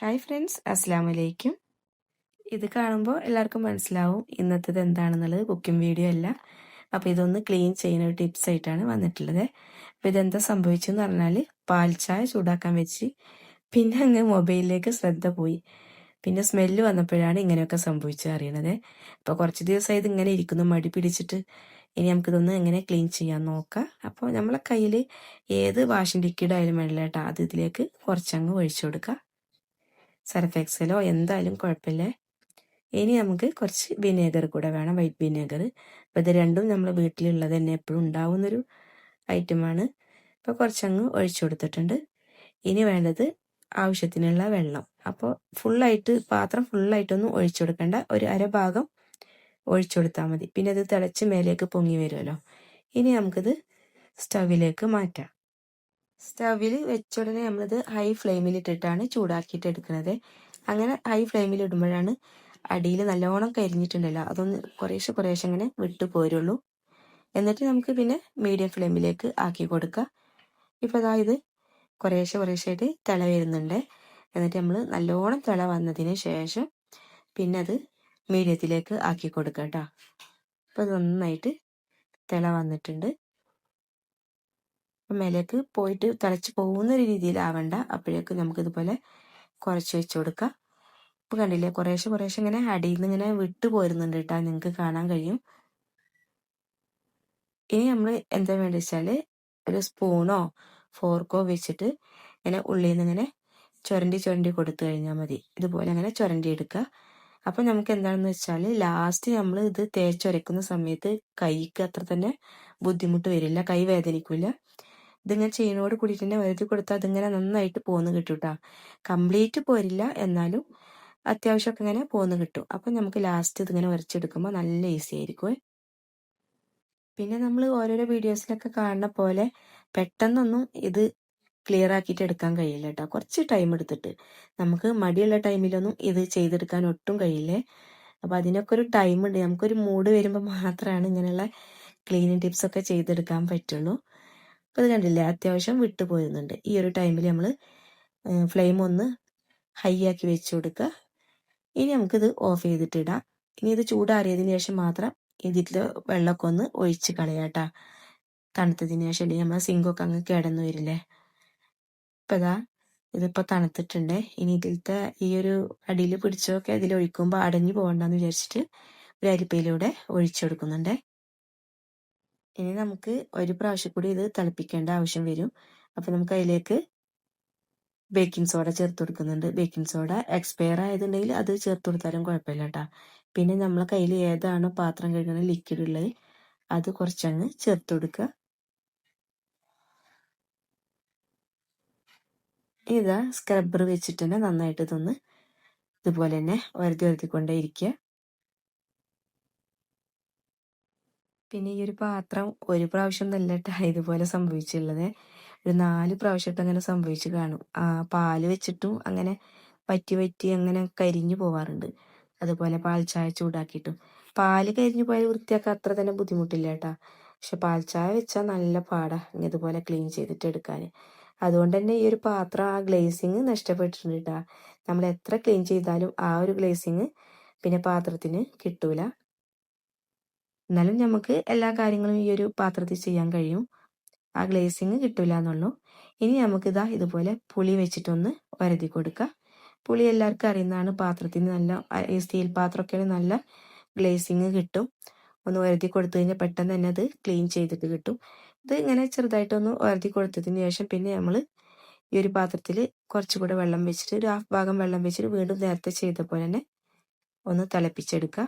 Hi friends അസ്സാം വലൈക്കും ഇത് കാണുമ്പോൾ എല്ലാവർക്കും മനസ്സിലാവും ഇന്നത്തേത് എന്താണെന്നുള്ളത്. കുക്കിംഗ് വീഡിയോ അല്ല. അപ്പോൾ ഇതൊന്ന് ക്ലീൻ ചെയ്യുന്ന ഒരു ടിപ്സ് ആയിട്ടാണ് വന്നിട്ടുള്ളത്. അപ്പോൾ ഇതെന്താ സംഭവിച്ചെന്ന് പറഞ്ഞാൽ പാൽ ചായ ചൂടാക്കാൻ വെച്ച് പിന്നെ അങ്ങ് മൊബൈലിലേക്ക് ശ്രദ്ധ പോയി. പിന്നെ സ്മെല്ല് വന്നപ്പോഴാണ് ഇങ്ങനെയൊക്കെ സംഭവിച്ചത് അറിയണത്. അപ്പോൾ കുറച്ച് ദിവസമായി ഇത് ഇങ്ങനെ ഇരിക്കുന്നു മടി പിടിച്ചിട്ട്. ഇനി നമുക്കിതൊന്ന് എങ്ങനെ ക്ലീൻ ചെയ്യാൻ നോക്കാം. അപ്പോൾ നമ്മളെ കയ്യിൽ ഏത് വാഷിംഗ് ലിക്വിഡ് ആയാലും വേണ്ടില്ല കേട്ടോ. അത് ഇതിലേക്ക് കുറച്ചങ്ങ് ഒഴിച്ചു കൊടുക്കുക സർഫ് എക്സലോ എന്തായാലും കുഴപ്പമില്ല. ഇനി നമുക്ക് കുറച്ച് വിനേഗർ കൂടെ വേണം വൈറ്റ് വിനേഗർ അപ്പോൾ ഇത് രണ്ടും നമ്മൾ വീട്ടിലുള്ളത് തന്നെ എപ്പോഴും ഉണ്ടാവുന്നൊരു ഐറ്റമാണ് അപ്പോൾ കുറച്ചങ്ങ് ഒഴിച്ചു കൊടുത്തിട്ടുണ്ട്. ഇനി വേണ്ടത് ആവശ്യത്തിനുള്ള വെള്ളം. അപ്പോൾ ഫുള്ളായിട്ട് പാത്രം ഫുള്ളായിട്ടൊന്നും ഒഴിച്ചു കൊടുക്കേണ്ട. ഒരു അരഭാഗം ഒഴിച്ചു കൊടുത്താൽ മതി. പിന്നെ അത് തിളച്ച് മേലേക്ക് പൊങ്ങി വരുമല്ലോ. ഇനി നമുക്കിത് സ്റ്റവിലേക്ക് മാറ്റാം. സ്റ്റവിൽ വെച്ച ഉടനെ നമ്മളിത് ഹൈ ഫ്ലെയിമിൽ ഇട്ടിട്ടാണ് ചൂടാക്കിയിട്ട് എടുക്കുന്നത്. അങ്ങനെ ഹൈ ഫ്ലെയിമിൽ ഇടുമ്പോഴാണ് അടിയിൽ നല്ലോണം കരിഞ്ഞിട്ടുണ്ടല്ലോ അതൊന്ന് കുറേശ്ശെ കുറേശ്ശെ അങ്ങനെ വിട്ടു പോരുള്ളൂ. എന്നിട്ട് നമുക്ക് പിന്നെ മീഡിയം ഫ്ലെയിമിലേക്ക് ആക്കി കൊടുക്കുക ഇപ്പോൾ അതാ ഇത് കുറേശ്ശെ കുറേശ്ശെയായിട്ട് തിള വരുന്നുണ്ട്. എന്നിട്ട് നമ്മൾ നല്ലോണം തിള വന്നതിന് ശേഷം പിന്നെ അത് മീഡിയത്തിലേക്ക് ആക്കി കൊടുക്കുക കേട്ടോ. അപ്പോൾ അത് നന്നായിട്ട് തിള വന്നിട്ടുണ്ട്. മേലേക്ക് പോയിട്ട് തിളച്ച് പോകുന്ന ഒരു രീതിയിലാവണ്ട. അപ്പോഴേക്ക് നമുക്കിതുപോലെ കുറച്ച് വെച്ച് കൊടുക്കാം. ഇപ്പം കണ്ടില്ലേ കുറേശ്ശെ കുറേശ്ശെ ഇങ്ങനെ അടിയിൽ നിന്ന് ഇങ്ങനെ വിട്ടു പോരുന്നുണ്ട് കേട്ടോ. നിങ്ങൾക്ക് കാണാൻ കഴിയും. ഇനി നമ്മൾ എന്താ വേണ്ട വെച്ചാൽ ഒരു സ്പൂണോ ഫോർക്കോ വെച്ചിട്ട് ഇങ്ങനെ ഉള്ളിൽ നിന്ന് ഇങ്ങനെ ചുരണ്ടി ചുരണ്ടി കൊടുത്തു കഴിഞ്ഞാൽ മതി. ഇതുപോലെ അങ്ങനെ ചുരണ്ടി എടുക്കുക. അപ്പം നമുക്ക് എന്താണെന്ന് വെച്ചാൽ ലാസ്റ്റ് നമ്മൾ ഇത് തേച്ചൊരയ്ക്കുന്ന സമയത്ത് കൈക്ക് അത്ര തന്നെ ബുദ്ധിമുട്ട് വരില്ല. കൈ വേദനിക്കില്ല ഇതിങ്ങനെ ചെയിനോട് കൂടിയിട്ട് തന്നെ വരുത്തി കൊടുത്താൽ അതിങ്ങനെ നന്നായിട്ട് പോന്ന് കിട്ടും കേട്ടോ കംപ്ലീറ്റ് പോരില്ല എന്നാലും അത്യാവശ്യമൊക്കെ ഇങ്ങനെ പോന്ന് കിട്ടും. അപ്പം നമുക്ക് ലാസ്റ്റ് ഇതിങ്ങനെ വരച്ചെടുക്കുമ്പോൾ നല്ല ഈസി ആയിരിക്കും. പിന്നെ നമ്മൾ ഓരോരോ വീഡിയോസിലൊക്കെ കാണുന്ന പോലെ പെട്ടെന്നൊന്നും ഇത് ക്ലിയർ ആക്കിയിട്ട് എടുക്കാൻ കഴിയില്ല കേട്ടോ കുറച്ച് ടൈം എടുത്തിട്ട്. നമുക്ക് മടിയുള്ള ടൈമിലൊന്നും ഇത് ചെയ്തെടുക്കാൻ ഒട്ടും കഴിയില്ലേ? അപ്പം അതിനൊക്കെ ഒരു ടൈം ഉണ്ട്. നമുക്കൊരു മൂഡ് വരുമ്പോൾ മാത്രമാണ് ഇങ്ങനെയുള്ള ക്ലീനിങ് ടിപ്സ് ഒക്കെ ചെയ്തെടുക്കാൻ പറ്റുള്ളൂ. അപ്പോൾ ഇത് കണ്ടില്ലേ? അത്യാവശ്യം വിട്ടു പോരുന്നുണ്ട്. ഈ ഒരു ടൈമിൽ നമ്മൾ ഫ്ലെയിം ഒന്ന് ഹൈ ആക്കി വെച്ച് കൊടുക്കുക ഇനി നമുക്കിത് ഓഫ് ചെയ്തിട്ടിടാം ഇനി ഇത് ചൂടാറിയതിന് ശേഷം മാത്രം ഇതിൽ വെള്ളമൊക്കെ ഒന്ന് ഒഴിച്ച് കളയാട്ടാ തണുത്തതിന് ശേഷം അല്ലെങ്കിൽ നമ്മളെ സിങ്കൊക്കെ അങ്ങ് കിടന്നു വരില്ലേ? ഇപ്പം ഇതാ ഇതിപ്പോൾ തണുത്തിട്ടുണ്ട്. ഇനി ഇതിലത്തെ ഈ ഒരു അടിയിൽ പിടിച്ചൊക്കെ ഇതിൽ ഒഴിക്കുമ്പോൾ അടഞ്ഞു പോകണ്ടെന്ന് വിചാരിച്ചിട്ട് ഒരു അരിപ്പയിലൂടെ ഒഴിച്ചെടുക്കുന്നുണ്ട് ഇനി നമുക്ക് ഒരു പ്രാവശ്യം കൂടി ഇത് തിളപ്പിക്കേണ്ട ആവശ്യം വരും. അപ്പോൾ നമുക്ക് അതിലേക്ക് ബേക്കിംഗ് സോഡ ചേർത്ത് കൊടുക്കുന്നുണ്ട്. ബേക്കിംഗ് സോഡ എക്സ്പയർ ആയതുണ്ടെങ്കിൽ അത് ചേർത്ത് കൊടുത്താലും കുഴപ്പമില്ല കേട്ടോ പിന്നെ നമ്മളെ കയ്യിൽ ഏതാണോ പാത്രം കഴുകുന്ന ലിക്വിഡ് ഉള്ളത് അത് കുറച്ചങ്ങ് ചേർത്ത് കൊടുക്കുക. ഇതാ സ്ക്രബ്ബർ വെച്ചിട്ട് തന്നെ നന്നായിട്ട് ഇതൊന്ന് ഇതുപോലെ തന്നെ വരുത്തി വരുത്തിക്കൊണ്ടേ ഇരിക്കുക. പിന്നെ ഈ ഒരു പാത്രം ഒരു പ്രാവശ്യം നല്ല ഇതുപോലെ സംഭവിച്ചുള്ളത് ഒരു നാല് പ്രാവശ്യമായിട്ട് അങ്ങനെ സംഭവിച്ച് കാണും. ആ പാൽ വെച്ചിട്ടും അങ്ങനെ വറ്റി വറ്റി അങ്ങനെ കരിഞ്ഞു പോവാറുണ്ട്. അതുപോലെ പാൽ ചായ ചൂടാക്കിയിട്ടും. പാൽ കരിഞ്ഞു പോയാൽ വൃത്തിയാക്കാൻ അത്ര തന്നെ ബുദ്ധിമുട്ടില്ല കേട്ടാ. പക്ഷെ പാൽ ചായ വെച്ചാൽ നല്ല പാടാ. ഇതുപോലെ ക്ലീൻ ചെയ്തിട്ട് എടുക്കാൻ അതുകൊണ്ട് തന്നെ ഈ ഒരു പാത്രം ആ ഗ്ലേസിങ് നഷ്ടപ്പെട്ടിട്ടുണ്ട് കേട്ടാ. നമ്മൾ എത്ര ക്ലീൻ ചെയ്താലും ആ ഒരു ഗ്ലേസിങ് പിന്നെ പാത്രത്തിന് കിട്ടൂല. എന്നാലും നമുക്ക് എല്ലാ കാര്യങ്ങളും ഈ ഒരു പാത്രത്തിൽ ചെയ്യാൻ കഴിയും. ആ ഗ്ലേസിങ് കിട്ടില്ല എന്നുള്ളൂ. ഇനി നമുക്കിതാ ഇതുപോലെ പുളി വെച്ചിട്ടൊന്ന് വരതി കൊടുക്കുക പുളി എല്ലാവർക്കും അറിയുന്നതാണ്. പാത്രത്തിന് നല്ല ഈ സ്റ്റീൽ പാത്രമൊക്കെ നല്ല ഗ്ലേസിങ് കിട്ടും. ഒന്ന് വരതി കൊടുത്തു കഴിഞ്ഞാൽ പെട്ടെന്ന് തന്നെ അത് ക്ലീൻ ചെയ്തിട്ട് കിട്ടും. ഇത് ഇങ്ങനെ ചെറുതായിട്ടൊന്ന് വരതി കൊടുത്തതിന് ശേഷം പിന്നെ നമ്മൾ ഈ ഒരു പാത്രത്തിൽ കുറച്ചുകൂടെ വെള്ളം വെച്ചിട്ട് ഒരു ഹാഫ് ഭാഗം വെള്ളം വെച്ചിട്ട് വീണ്ടും നേരത്തെ ചെയ്ത പോലെ തന്നെ ഒന്ന് തിളപ്പിച്ചെടുക്കുക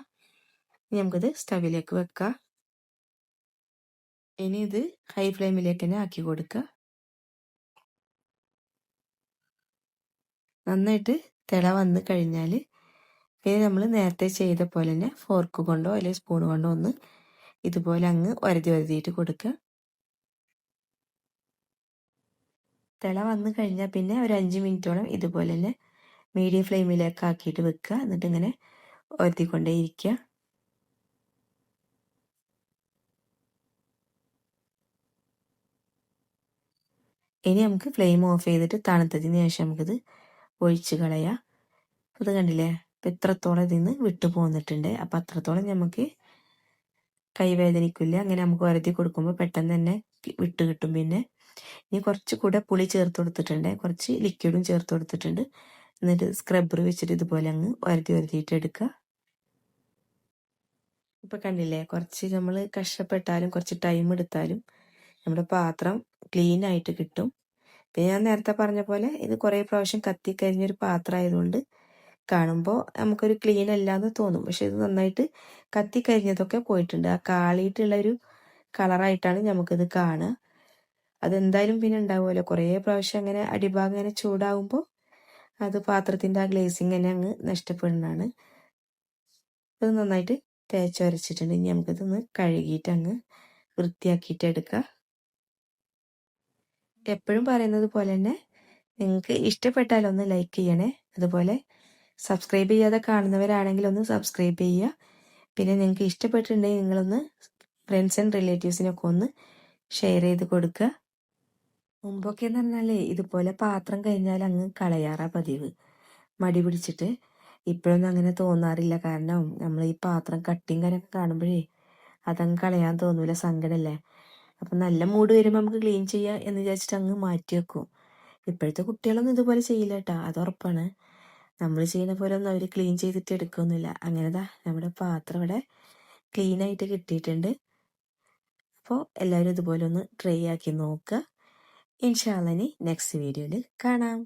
ഇനി നമുക്കിത് സ്റ്റവിലേക്ക് വെക്കാം. ഇനി ഇത് ഹൈ ഫ്ലെയിമിലേക്ക് തന്നെ ആക്കി കൊടുക്കുക നന്നായിട്ട് തിള വന്ന് കഴിഞ്ഞാൽ പിന്നെ നമ്മൾ നേരത്തെ ചെയ്ത പോലെ തന്നെ ഫോർക്ക് കൊണ്ടോ അല്ലെങ്കിൽ സ്പൂൺ കൊണ്ടോ ഒന്ന് ഇതുപോലെ അങ്ങ് ഒരതി ഒരതിയിട്ട് കൊടുക്കുക തിള വന്ന് കഴിഞ്ഞാൽ പിന്നെ ഒരു അഞ്ച് മിനിറ്റോളം ഇതുപോലെ തന്നെ മീഡിയം ഫ്ലെയിമിലേക്ക് ആക്കിയിട്ട് വെക്കുക എന്നിട്ട് ഇങ്ങനെ ഒരത്തിക്കൊണ്ടേ ഇരിക്കുക ഇനി നമുക്ക് ഫ്ലെയിം ഓഫ് ചെയ്തിട്ട് തണുത്തതിന് ശേഷം നമുക്കിത് ഒഴിച്ച് കളയുക ഇത് കണ്ടില്ലേ? അപ്പം ഇത്രത്തോളം ഇതിൽ നിന്ന് വിട്ടു പോന്നിട്ടുണ്ട്. അപ്പം അത്രത്തോളം നമുക്ക് കൈവേദനിക്കില്ല. അങ്ങനെ നമുക്ക് വരുത്തി കൊടുക്കുമ്പോൾ പെട്ടെന്ന് തന്നെ വിട്ട് കിട്ടും പിന്നെ. ഇനി കുറച്ച് കൂടെ പുളി ചേർത്ത് കൊടുത്തിട്ടുണ്ട്. കുറച്ച് ലിക്വിഡും ചേർത്ത് കൊടുത്തിട്ടുണ്ട്. എന്നിട്ട് സ്ക്രബ്ബർ വെച്ചിട്ട് ഇതുപോലെ അങ്ങ് വരുത്തി വരുത്തിയിട്ട് എടുക്കുക. ഇപ്പം കണ്ടില്ലേ? കുറച്ച് നമ്മൾ കഷ്ടപ്പെട്ടാലും കുറച്ച് ടൈം എടുത്താലും നമ്മുടെ പാത്രം ക്ലീൻ ആയിട്ട് കിട്ടും. പിന്നെ ഞാൻ നേരത്തെ പറഞ്ഞ പോലെ ഇത് കുറേ പ്രാവശ്യം കത്തിക്കരിഞ്ഞൊരു പാത്രം ആയതുകൊണ്ട് കാണുമ്പോൾ നമുക്കൊരു ക്ലീൻ അല്ലാന്ന് തോന്നും. പക്ഷെ ഇത് നന്നായിട്ട് കത്തിക്കരിഞ്ഞതൊക്കെ പോയിട്ടുണ്ട്. ആ കാളിയിട്ടുള്ള ഒരു കളറായിട്ടാണ് നമുക്കിത് കാണുക. അതെന്തായാലും പിന്നെ ഉണ്ടാവുമല്ലോ. കുറേ പ്രാവശ്യം അങ്ങനെ അടിഭാഗം ഇങ്ങനെ ചൂടാവുമ്പോൾ അത് പാത്രത്തിന്റെ ആ ഗ്ലേസിങ് തന്നെ അങ്ങ് നഷ്ടപ്പെടുന്നതാണ്. ഇത് നന്നായിട്ട് തേച്ച് വരച്ചിട്ടുണ്ട്. ഇനി നമുക്കിതൊന്ന് കഴുകിയിട്ട് അങ്ങ് വൃത്തിയാക്കിയിട്ട് എടുക്കാം. എപ്പോഴും പറയുന്നത് പോലെ തന്നെ നിങ്ങൾക്ക് ഇഷ്ടപ്പെട്ടാൽ ഒന്ന് ലൈക്ക് ചെയ്യണേ. അതുപോലെ സബ്സ്ക്രൈബ് ചെയ്യാതെ കാണുന്നവരാണെങ്കിൽ ഒന്ന് സബ്സ്ക്രൈബ് ചെയ്യുക. പിന്നെ നിങ്ങൾക്ക് ഇഷ്ടപ്പെട്ടിട്ടുണ്ടെങ്കിൽ നിങ്ങളൊന്ന് ഫ്രണ്ട്സ് ആൻഡ് റിലേറ്റീവ്സിനൊക്കെ ഒന്ന് ഷെയർ ചെയ്ത് കൊടുക്കുക. മുമ്പൊക്കെ എന്ന് പറഞ്ഞാലേ ഇതുപോലെ പാത്രം കഴിഞ്ഞാൽ അങ്ങ് കളയാറാ പതിവ്. മടി പിടിച്ചിട്ട് ഇപ്പോഴൊന്നും അങ്ങനെ തോന്നാറില്ല. കാരണം നമ്മൾ ഈ പാത്രം കട്ടിങ് കാര്യമൊക്കെ കാണുമ്പോഴേ അതങ്ങ് കളയാൻ തോന്നൂല. സങ്കടല്ലേ അപ്പം നല്ല മൂഡ് വരുമ്പോൾ നമുക്ക് ക്ലീൻ ചെയ്യാം എന്ന് വിചാരിച്ചിട്ട് അങ്ങ് മാറ്റി വെക്കും. ഇപ്പോഴത്തെ കുട്ടികളൊന്നും ഇതുപോലെ ചെയ്യില്ല കേട്ടോ അത് ഉറപ്പാണ്. നമ്മൾ ചെയ്യുന്ന പോലെ ഒന്നും അവർ ക്ലീൻ ചെയ്തിട്ട് എടുക്കൊന്നുമില്ല. അങ്ങനെതാ നമ്മുടെ പാത്രം ഇവിടെ ക്ലീൻ ആയിട്ട് കിട്ടിയിട്ടുണ്ട്. അപ്പോൾ എല്ലാവരും ഇതുപോലെ ഒന്ന് ട്രൈ ആക്കി നോക്കുക. ഇൻഷാല്ലനി നെക്സ്റ്റ് വീഡിയോയിൽ കാണാം.